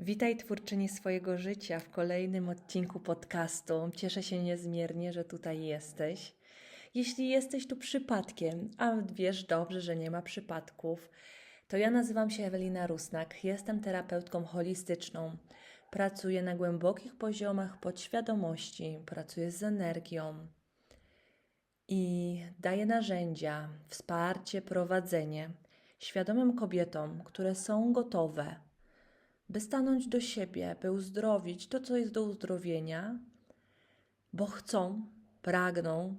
Witaj twórczyni swojego życia w kolejnym odcinku podcastu. Cieszę się niezmiernie, że tutaj jesteś. Jeśli jesteś tu przypadkiem, a wiesz dobrze, że nie ma przypadków, to ja nazywam się Ewelina Rusnak. Jestem terapeutką holistyczną. Pracuję na głębokich poziomach podświadomości, pracuję z energią i daję narzędzia, wsparcie, prowadzenie świadomym kobietom, które są gotowe by stanąć do siebie, by uzdrowić to, co jest do uzdrowienia, bo chcą, pragną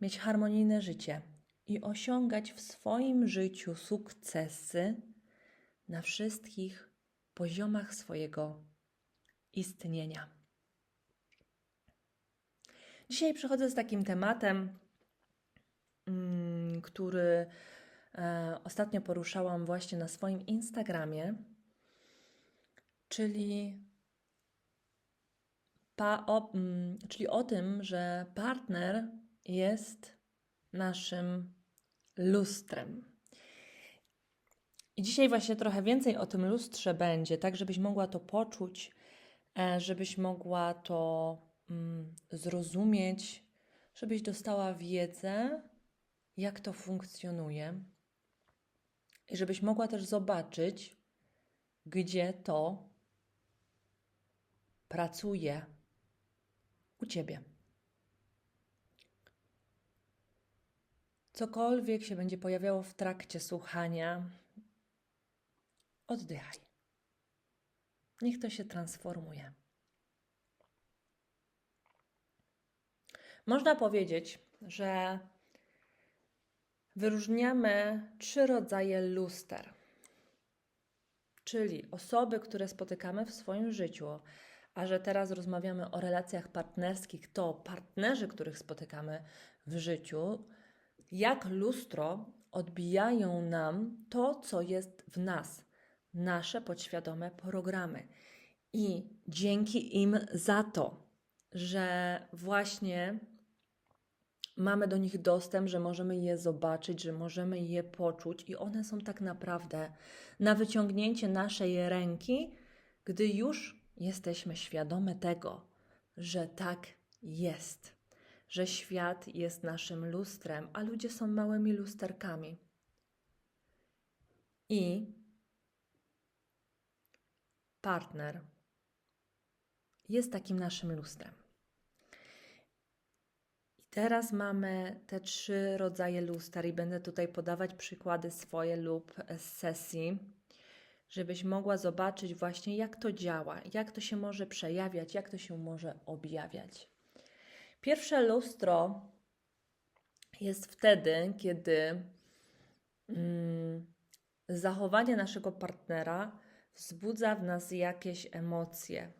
mieć harmonijne życie i osiągać w swoim życiu sukcesy na wszystkich poziomach swojego istnienia. Dzisiaj przychodzę z takim tematem, mm, który e, ostatnio poruszałam właśnie na swoim Instagramie czyli, pa, o, mm, czyli o tym, że partner jest naszym lustrem. I dzisiaj właśnie trochę więcej o tym lustrze będzie, tak żebyś mogła to poczuć, e, żebyś mogła to mm, zrozumieć, żebyś dostała wiedzę, jak to funkcjonuje, i żebyś mogła też zobaczyć, gdzie to pracuje u ciebie. Cokolwiek się będzie pojawiało w trakcie słuchania, oddychaj. Niech to się transformuje. Można powiedzieć, że wyróżniamy trzy rodzaje luster, czyli osoby, które spotykamy w swoim życiu, a że teraz rozmawiamy o relacjach partnerskich, to partnerzy, których spotykamy w życiu, jak lustro odbijają nam to, co jest w nas, nasze podświadome programy. I dzięki im za to, że właśnie mamy do nich dostęp, że możemy je zobaczyć, że możemy je poczuć, i one są tak naprawdę na wyciągnięcie naszej ręki, gdy już jesteśmy świadome tego, że tak jest, że świat jest naszym lustrem, a ludzie są małymi lusterkami. I partner jest takim naszym lustrem. I teraz mamy te trzy rodzaje luster, i będę tutaj podawać przykłady swoje lub z sesji żebyś mogła zobaczyć właśnie, jak to działa, jak to się może przejawiać, jak to się może objawiać. Pierwsze lustro jest wtedy, kiedy mm, zachowanie naszego partnera wzbudza w nas jakieś emocje,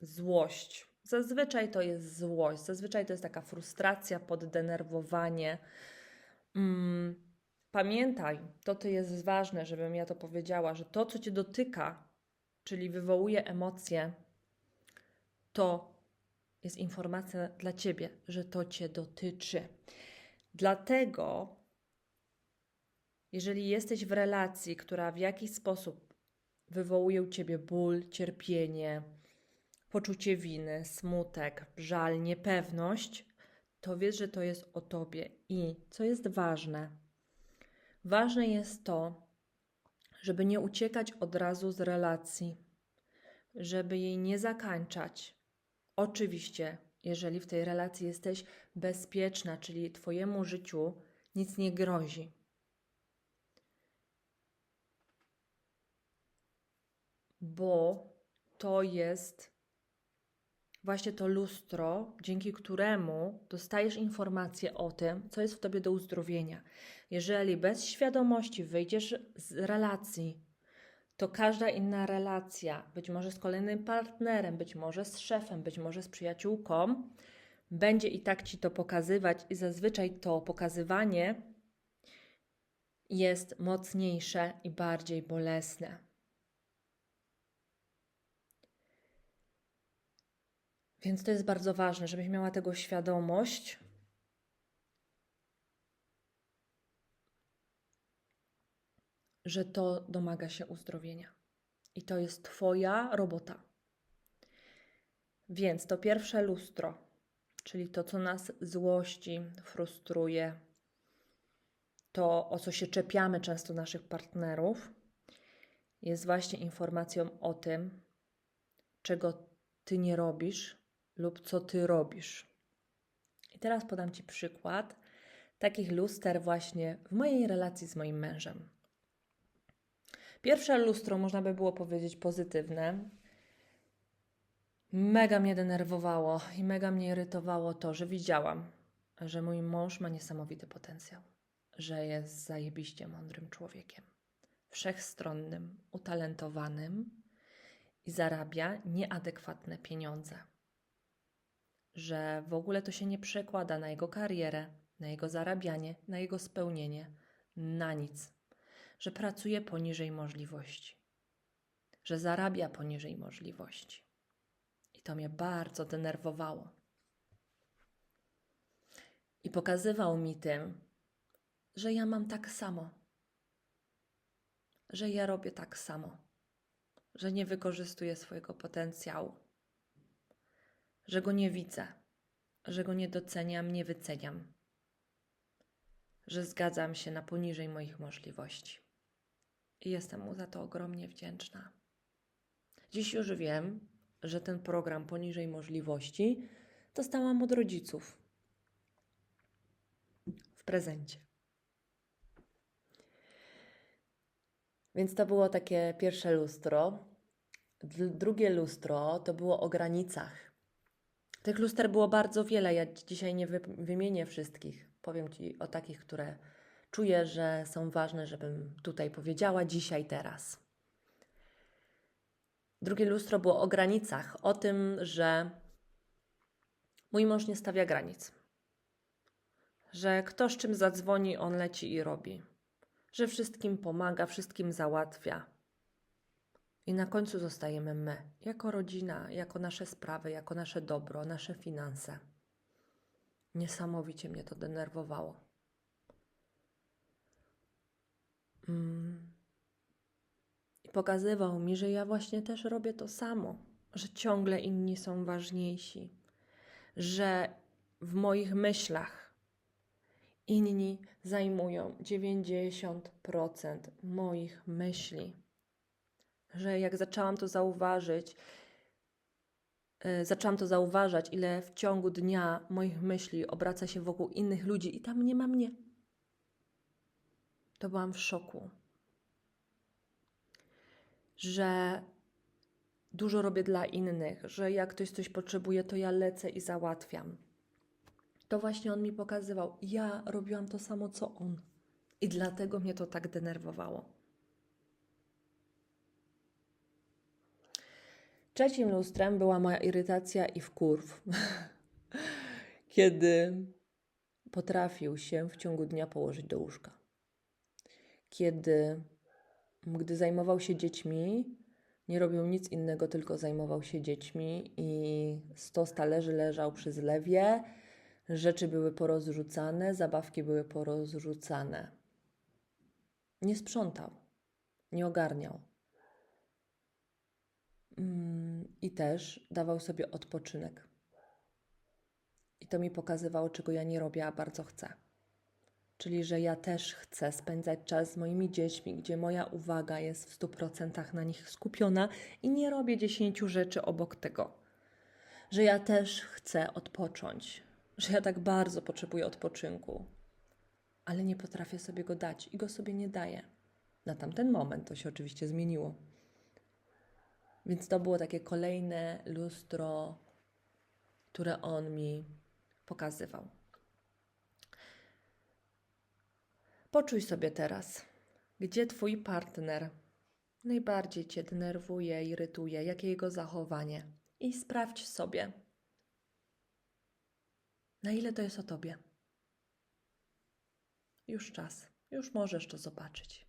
złość. Zazwyczaj to jest złość, zazwyczaj to jest taka frustracja, poddenerwowanie. Mm, Pamiętaj, to to jest ważne, żebym ja to powiedziała, że to, co cię dotyka, czyli wywołuje emocje, to jest informacja dla ciebie, że to cię dotyczy. Dlatego, jeżeli jesteś w relacji, która w jakiś sposób wywołuje u ciebie ból, cierpienie, poczucie winy, smutek, żal, niepewność, to wiesz, że to jest o tobie. I co jest ważne, Ważne jest to, żeby nie uciekać od razu z relacji, żeby jej nie zakańczać. Oczywiście, jeżeli w tej relacji jesteś bezpieczna, czyli Twojemu życiu nic nie grozi. Bo to jest właśnie to lustro, dzięki któremu dostajesz informację o tym, co jest w tobie do uzdrowienia. Jeżeli bez świadomości wyjdziesz z relacji, to każda inna relacja, być może z kolejnym partnerem, być może z szefem, być może z przyjaciółką, będzie i tak ci to pokazywać, i zazwyczaj to pokazywanie jest mocniejsze i bardziej bolesne. Więc to jest bardzo ważne, żebyś miała tego świadomość. Że to domaga się uzdrowienia. I to jest Twoja robota. Więc to pierwsze lustro, czyli to, co nas złości, frustruje, to, o co się czepiamy często naszych partnerów, jest właśnie informacją o tym, czego ty nie robisz lub co ty robisz. I teraz podam ci przykład takich luster właśnie w mojej relacji z moim mężem. Pierwsze lustro, można by było powiedzieć, pozytywne. Mega mnie denerwowało i mega mnie irytowało to, że widziałam, że mój mąż ma niesamowity potencjał, że jest zajebiście mądrym człowiekiem, wszechstronnym, utalentowanym i zarabia nieadekwatne pieniądze. Że w ogóle to się nie przekłada na jego karierę, na jego zarabianie, na jego spełnienie, na nic. Że pracuje poniżej możliwości, że zarabia poniżej możliwości. I to mnie bardzo denerwowało. I pokazywał mi tym, że ja mam tak samo, że ja robię tak samo, że nie wykorzystuję swojego potencjału, że go nie widzę, że go nie doceniam, nie wyceniam, że zgadzam się na poniżej moich możliwości. I jestem mu za to ogromnie wdzięczna. Dziś już wiem, że ten program poniżej możliwości dostałam od rodziców w prezencie. Więc to było takie pierwsze lustro. Drugie lustro to było o granicach. Tych luster było bardzo wiele. Ja dzisiaj nie wy- wymienię wszystkich. Powiem Ci o takich, które czuję, że są ważne, żebym tutaj powiedziała dzisiaj, teraz. Drugie lustro było o granicach, o tym, że mój mąż nie stawia granic. Że kto z czym zadzwoni, on leci i robi. Że wszystkim pomaga, wszystkim załatwia. I na końcu zostajemy my, jako rodzina, jako nasze sprawy, jako nasze dobro, nasze finanse. Niesamowicie mnie to denerwowało. Mm. I pokazywał mi, że ja właśnie też robię to samo, że ciągle inni są ważniejsi, że w moich myślach inni zajmują 90% moich myśli. Że jak zaczęłam to zauważyć, yy, zaczęłam to zauważać, ile w ciągu dnia moich myśli obraca się wokół innych ludzi i tam nie ma mnie. To byłam w szoku że dużo robię dla innych, że jak ktoś coś potrzebuje, to ja lecę i załatwiam. To właśnie on mi pokazywał. Ja robiłam to samo co on. I dlatego mnie to tak denerwowało. Trzecim lustrem była moja irytacja i wkurw. Kiedy potrafił się w ciągu dnia położyć do łóżka. Kiedy gdy zajmował się dziećmi, nie robił nic innego, tylko zajmował się dziećmi i stos talerzy leżał przy zlewie, rzeczy były porozrzucane, zabawki były porozrzucane. Nie sprzątał, nie ogarniał. Mm, I też dawał sobie odpoczynek. I to mi pokazywało, czego ja nie robię, a bardzo chcę. Czyli, że ja też chcę spędzać czas z moimi dziećmi, gdzie moja uwaga jest w 100% na nich skupiona i nie robię 10 rzeczy obok tego. Że ja też chcę odpocząć, że ja tak bardzo potrzebuję odpoczynku, ale nie potrafię sobie go dać i go sobie nie daję. Na tamten moment to się oczywiście zmieniło. Więc to było takie kolejne lustro, które on mi pokazywał. Poczuj sobie teraz, gdzie Twój partner najbardziej Cię denerwuje, irytuje, jakie jego zachowanie i sprawdź sobie, na ile to jest o Tobie. Już czas, już możesz to zobaczyć.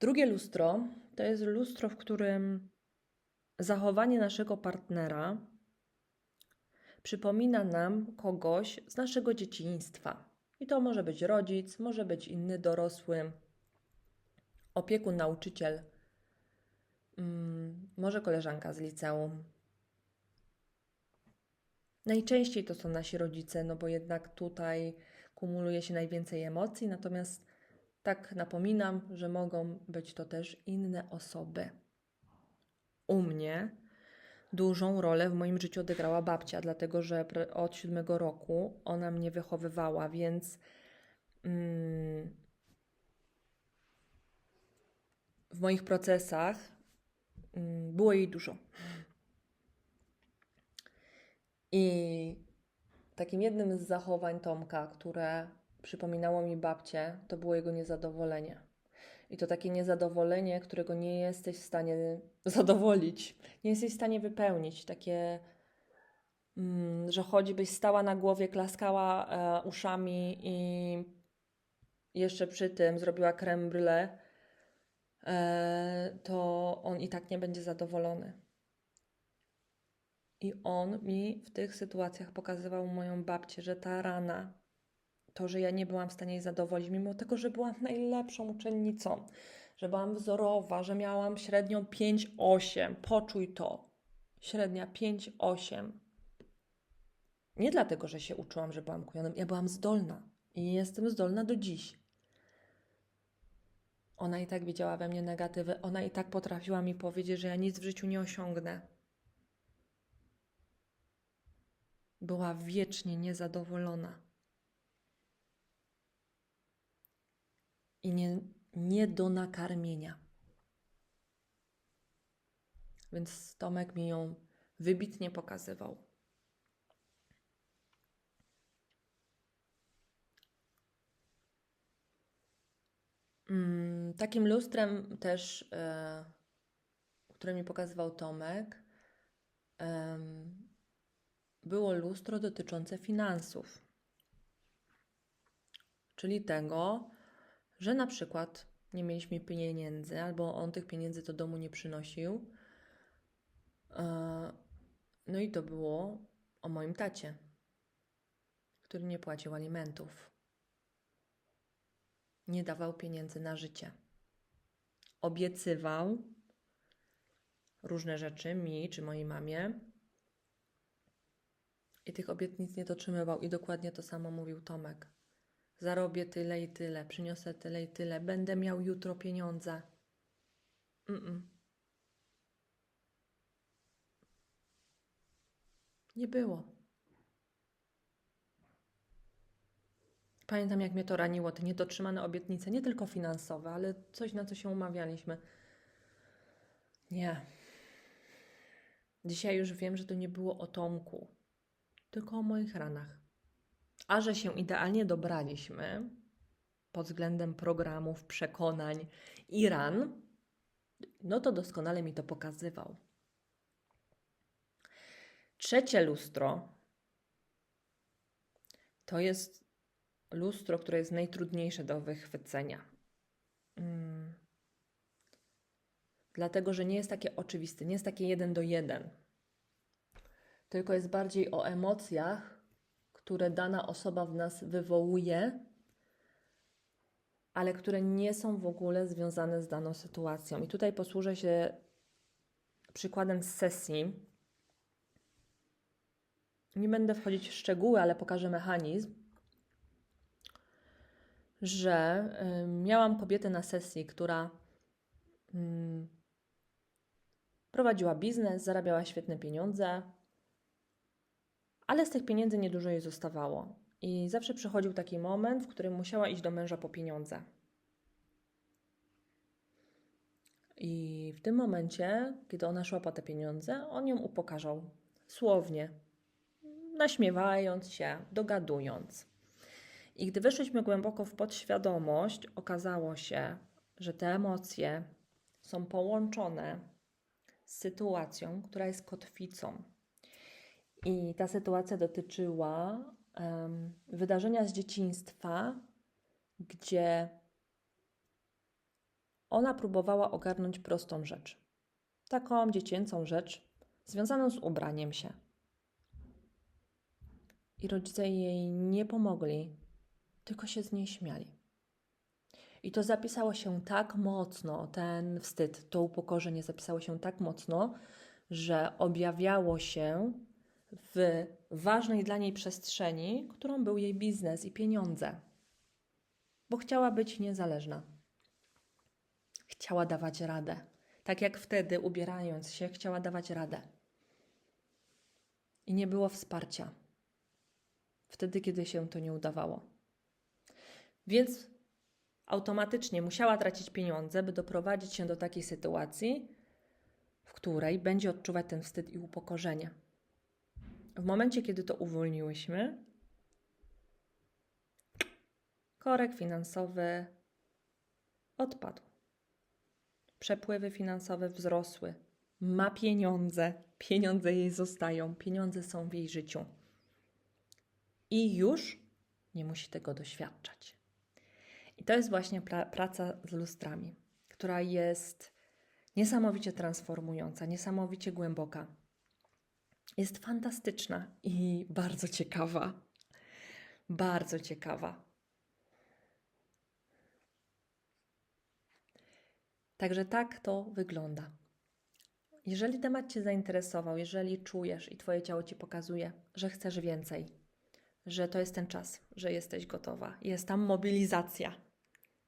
Drugie lustro to jest lustro, w którym zachowanie naszego partnera przypomina nam kogoś z naszego dzieciństwa. I to może być rodzic, może być inny dorosły, opiekun, nauczyciel, mm, może koleżanka z liceum. Najczęściej to są nasi rodzice, no bo jednak tutaj kumuluje się najwięcej emocji, natomiast tak napominam, że mogą być to też inne osoby. U mnie dużą rolę w moim życiu odegrała babcia, dlatego że od siódmego roku ona mnie wychowywała, więc mm, w moich procesach mm, było jej dużo. I takim jednym z zachowań Tomka, które przypominało mi babcię, to było jego niezadowolenie. I to takie niezadowolenie, którego nie jesteś w stanie zadowolić, nie jesteś w stanie wypełnić. Takie, mm, że choćbyś stała na głowie, klaskała e, uszami i jeszcze przy tym zrobiła creme e, to on i tak nie będzie zadowolony. I on mi w tych sytuacjach pokazywał moją babcię, że ta rana, to, że ja nie byłam w stanie jej zadowolić, mimo tego, że byłam najlepszą uczennicą, że byłam wzorowa, że miałam średnią 5-8, poczuj to. Średnia 5-8. Nie dlatego, że się uczyłam, że byłam kujonem, ja byłam zdolna i jestem zdolna do dziś. Ona i tak widziała we mnie negatywy, ona i tak potrafiła mi powiedzieć, że ja nic w życiu nie osiągnę. Była wiecznie niezadowolona. I nie, nie do nakarmienia. Więc Tomek mi ją wybitnie pokazywał. Mm, takim lustrem też, e, które mi pokazywał Tomek, było lustro dotyczące finansów. Czyli tego, że na przykład nie mieliśmy pieniędzy, albo on tych pieniędzy do domu nie przynosił. E, No i to było o moim tacie, który nie płacił alimentów. Nie dawał pieniędzy na życie. Obiecywał różne rzeczy mi czy mojej mamie. I tych obietnic nie dotrzymywał. I dokładnie to samo mówił Tomek. Zarobię tyle i tyle, przyniosę tyle i tyle, będę miał jutro pieniądze. Mm-mm. Nie było. Pamiętam, jak mnie to raniło, te niedotrzymane obietnice, nie tylko finansowe, ale coś, na co się umawialiśmy. Nie. Dzisiaj już wiem, że to nie było o Tomku, tylko o moich ranach. A że się idealnie dobraliśmy pod względem programów, przekonań i ran, no to doskonale mi to pokazywał. Trzecie lustro to jest lustro, które jest najtrudniejsze do wychwycenia. Mm. Dlatego, że nie jest takie oczywiste, nie jest takie jeden do jeden. Tylko jest bardziej o emocjach, które dana osoba w nas wywołuje, ale które nie są w ogóle związane z daną sytuacją. I tutaj posłużę się przykładem z sesji. Nie będę wchodzić w szczegóły, ale pokażę mechanizm, że miałam kobietę na sesji, która y, prowadziła biznes, zarabiała świetne pieniądze, ale z tych pieniędzy niedużo jej zostawało. I zawsze przychodził taki moment, w którym musiała iść do męża po pieniądze. I w tym momencie, kiedy ona szła po te pieniądze, on ją upokarzał słownie, naśmiewając się, dogadując. I gdy weszliśmy głęboko w podświadomość, okazało się, że te emocje są połączone z sytuacją, która jest kotwicą. I ta sytuacja dotyczyła um, wydarzenia z dzieciństwa, gdzie ona próbowała ogarnąć prostą rzecz. Taką dziecięcą rzecz związaną z ubraniem się. I rodzice jej nie pomogli. tylko się z niej śmiali. I to zapisało się tak mocno, ten wstyd, to upokorzenie zapisało się tak mocno, że objawiało się w ważnej dla niej przestrzeni, którą był jej biznes i pieniądze, bo chciała być niezależna. Chciała dawać radę. Tak jak wtedy, ubierając się, chciała dawać radę. I nie było wsparcia. Wtedy, kiedy się to nie udawało. Więc automatycznie musiała tracić pieniądze, by doprowadzić się do takiej sytuacji, w której będzie odczuwać ten wstyd i upokorzenie. W momencie, kiedy to uwolniłyśmy, korek finansowy odpadł. Przepływy finansowe wzrosły. Ma pieniądze, pieniądze jej zostają, pieniądze są w jej życiu. I już nie musi tego doświadczać. I to jest właśnie pra praca z lustrami, która jest niesamowicie transformująca, niesamowicie głęboka. Jest fantastyczna i bardzo ciekawa. Bardzo ciekawa. Także tak to wygląda. Jeżeli temat Cię zainteresował, jeżeli czujesz i Twoje ciało Ci pokazuje, że chcesz więcej, że to jest ten czas, że jesteś gotowa, jest tam mobilizacja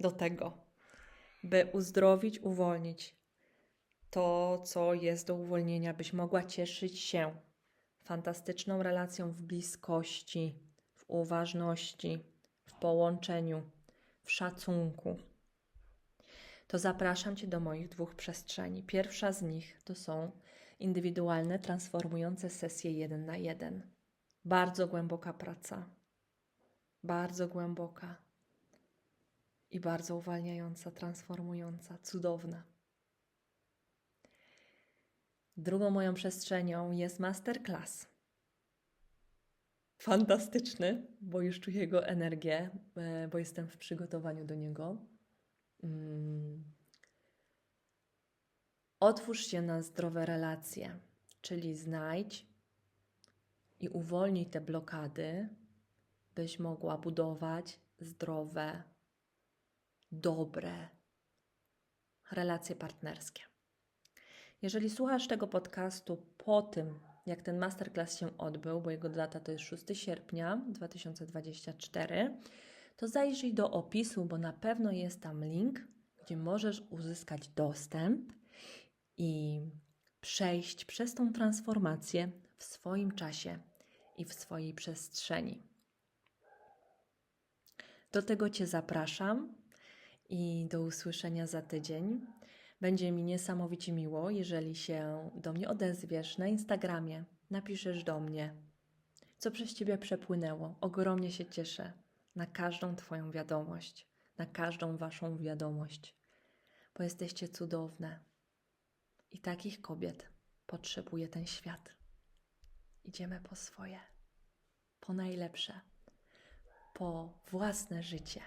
do tego, by uzdrowić, uwolnić to, co jest do uwolnienia, byś mogła cieszyć się fantastyczną relacją w bliskości, w uważności, w połączeniu, w szacunku to zapraszam Cię do moich dwóch przestrzeni. Pierwsza z nich to są indywidualne, transformujące sesje jeden na jeden. Bardzo głęboka praca. Bardzo głęboka i bardzo uwalniająca, transformująca, cudowna. Drugą moją przestrzenią jest masterclass. Fantastyczny, bo już czuję jego energię, e, bo jestem w przygotowaniu do niego. Mm. Otwórz się na zdrowe relacje, czyli znajdź i uwolnij te blokady, byś mogła budować zdrowe, dobre relacje partnerskie. Jeżeli słuchasz tego podcastu po tym, jak ten masterclass się odbył, bo jego data to jest 6 sierpnia 2024, to zajrzyj do opisu, bo na pewno jest tam link, gdzie możesz uzyskać dostęp i przejść przez tą transformację w swoim czasie i w swojej przestrzeni. Do tego Cię zapraszam i do usłyszenia za tydzień. Będzie mi niesamowicie miło, jeżeli się do mnie odezwiesz na Instagramie, napiszesz do mnie, co przez Ciebie przepłynęło. Ogromnie się cieszę na każdą Twoją wiadomość, na każdą Waszą wiadomość, bo jesteście cudowne. I takich kobiet potrzebuje ten świat. Idziemy po swoje, po najlepsze, po własne życie.